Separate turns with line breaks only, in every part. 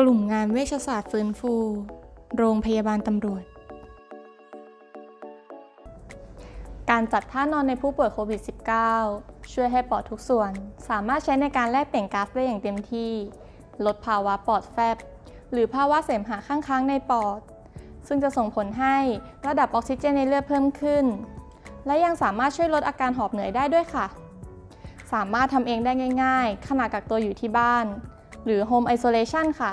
กลุ่มงานเวชศาสตร์ฟื้นฟู โรงพยาบาลตำรวจ การจัดท่านอนในผู้ป่วยโควิด -19 ช่วยให้ปอดทุกส่วน สามารถใช้ในการแลกเปลี่ยนก๊าซได้อย่างเต็มที่ ลดภาวะปอดแฟบ หรือภาวะเสมหะข้างค้างในปอด ซึ่งจะส่งผลให้ระดับออกซิเจนในเลือดเพิ่มขึ้น และยังสามารถช่วยลดอาการหอบเหนื่อยได้ด้วยค่ะ สามารถทำเองได้ง่าย ๆ ขณะกักตัวอยู่ที่บ้าน หรือ Home Isolation ค่ะ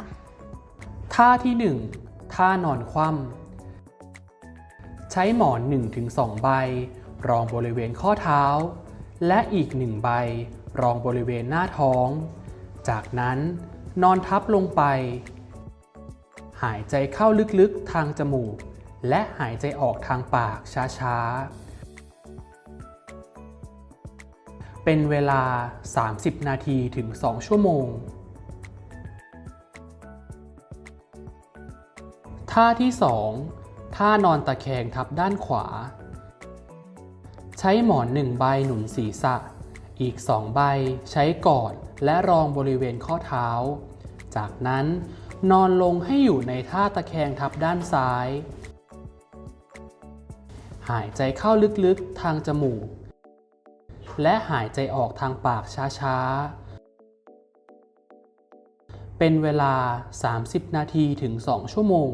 ท่าที่ 1 ท่านอนคว่ำใช้หมอน 1-2 ใบ รองบริเวณข้อเท้า และอีก 1 ใบ รองบริเวณหน้าท้อง จากนั้นนอนทับลงไป หายใจเข้าลึกๆทางจมูก และหายใจออกทางปากช้าๆเป็นเวลา 30 นาทีถึง 2 ชั่วโมง ท่าที่ 2 ท่านอนตะแคงทับด้านขวา ใช้หมอนหนึ่งใบหนุนศีรษะ อีกสองใบใช้กอดและรองบริเวณข้อเท้า จากนั้นนอนลงให้อยู่ในท่าตะแคงทับด้านซ้าย หายใจเข้าลึกๆทางจมูก และหายใจออกทางปากช้าๆ เป็นเวลา 30 นาทีถึง 2 ชั่วโมง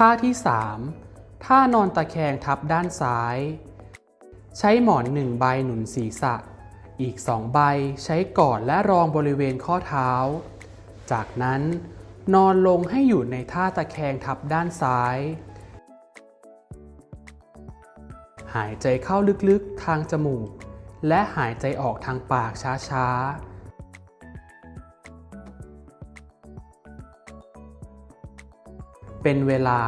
ท่าที่ 3 ท่านอนตะแคงทับด้านซ้าย ใช้หมอนหนึ่งใบหนุนศีรษะ อีกสองใบใช้กอดและรองบริเวณข้อเท้า จากนั้นนอนลงให้อยู่ในท่าตะแคงทับด้านซ้าย หายใจเข้าลึกๆทางจมูก และหายใจออกทางปากช้าๆ เป็นเวลา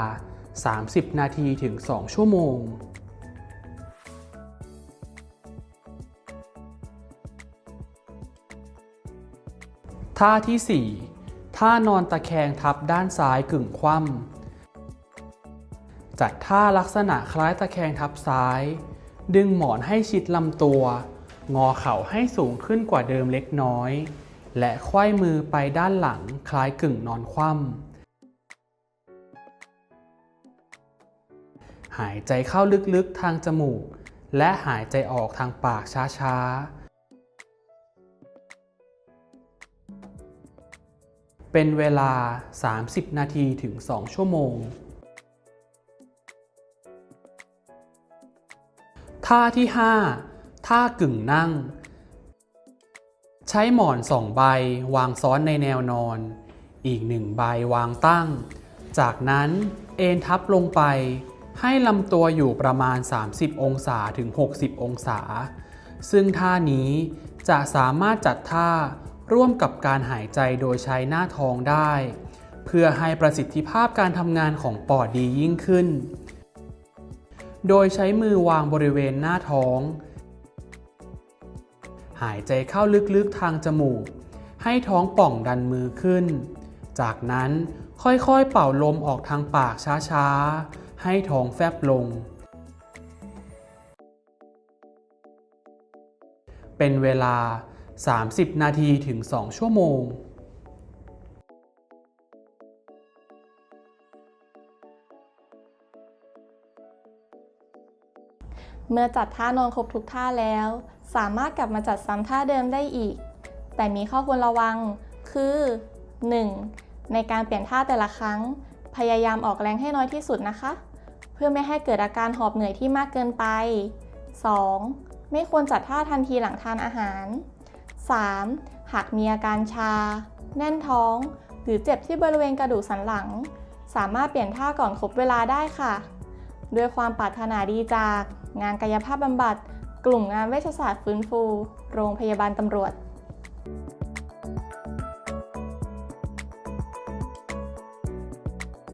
30 นาทีถึง 2 ชั่วโมง ท่าที่ 4 ท่านอนตะแคงทับด้านซ้ายกึ่งคว่ำจัดท่าลักษณะคล้ายตะแคงทับซ้าย ดึงหมอนให้ชิดลำตัว งอเข่าให้สูงขึ้นกว่าเดิมเล็กน้อย และควยมือไปด้านหลังคล้ายกึ่งนอนคว่ำ หายใจเข้าลึกๆทางจมูก และหายใจออกทางปากช้าๆ เป็นเวลา 30 นาทีถึง 2 ชั่วโมง ท่าที่ 5 ท่ากึ่งนั่ง ใช้หมอนสองใบวางซ้อนในแนวนอน อีกหนึ่งใบวางตั้ง จากนั้นเอนทับลงไป ให้ลำตัวอยู่ประมาณ 30 องศาถึง 60 องศา ซึ่งท่านี้จะสามารถจัดท่าร่วมกับการหายใจโดยใช้หน้าท้องได้ เพื่อให้ประสิทธิภาพการทำงานของปอดดียิ่งขึ้น โดยใช้มือวางบริเวณหน้าท้อง หายใจเข้าลึกๆทางจมูก ให้ท้องป่องดันมือขึ้น จากนั้นค่อยๆเป่าลมออกทางปากช้าๆ ให้ท้องแฟบลง เป็นเวลา 30 นาทีถึง 2 ชั่วโมง
เมื่อจัดท่านอนครบทุกท่าแล้ว สามารถกลับมาจัดซ้ำท่าเดิมได้อีก แต่มีข้อควรระวังคือ 1. ในการเปลี่ยนท่าแต่ละครั้ง พยายามออกแรงให้น้อยที่สุดนะคะ พื่อไม่ให้เกิดอาการหอบเหนื่อยที่มากเกินไป 2. ไม่ควรจัดท่าทันทีหลังทานอาหาร 3. หากมีอาการชา แน่นท้อง หรือเจ็บที่บริเวณกระดูกสันหลัง สามารถเปลี่ยนท่าก่อนครบเวลาได้ค่ะ ด้วยความปรารถนาดีจาก งานกายภาพบำบัด กลุ่มงานเวชศาสตร์ฟื้นฟู โรงพยาบาลตำรวจ